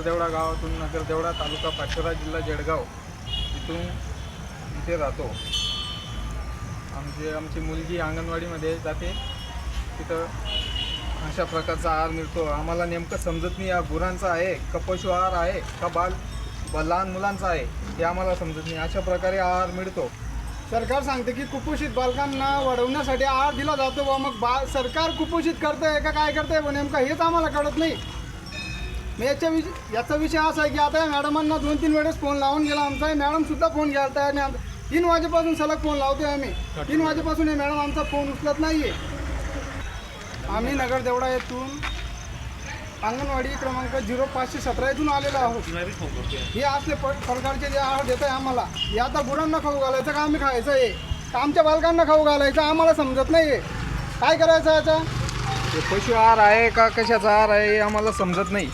देवडा गावातून नगर देवडा तालुका पाचोरा जिल्हा जळगाव इथून इथे राहतो. आमचे आमची मुलगी अंगणवाडीमध्ये जाते. तिथं अशा प्रकारचा आहार मिळतो. आम्हाला नेमकं समजत नाही या गुरांचा आहे का पशु आहार आहे का बाल ब- लहान मुलांचा आहे हे आम्हाला समजत नाही. अशा प्रकारे आहार मिळतो. सरकार सांगते की कुपोषित बालकांना वाढवण्यासाठी आहार दिला जातो व मग बा सरकार कुपोषित करतंय का काय करतंय व नेमकं हेच आम्हाला कळत नाही. मग याच्या विषय याचा विषय असा आहे की आता या मॅडमांना दोन तीन वेळेस फोन लावून गेला आमचा. मॅडम सुद्धा फोन घ्यायला तयार नाही. आम- तीन वाजेपासून सलग फोन लावतोय आम्ही. तीन वाजेपासून हे मॅडम आमचा फोन उचलत नाहीये. आम्ही नगर देवडा येथून अंगणवाडी क्रमांक झिरो पाचशे सतरा येथून आलेलो आहोत. हे असले प- प्रकारचे जे आहार देत आहे आम्हाला हे आता गुरांना खाऊ घालायचं का आम्ही खायचं आहे का आमच्या बालकांना खाऊ घालायचं? आम्हाला समजत नाही आहे काय करायचं याचा? हे पशु आहार आहे का कशाचा आहार आहे हे आम्हाला समजत नाही.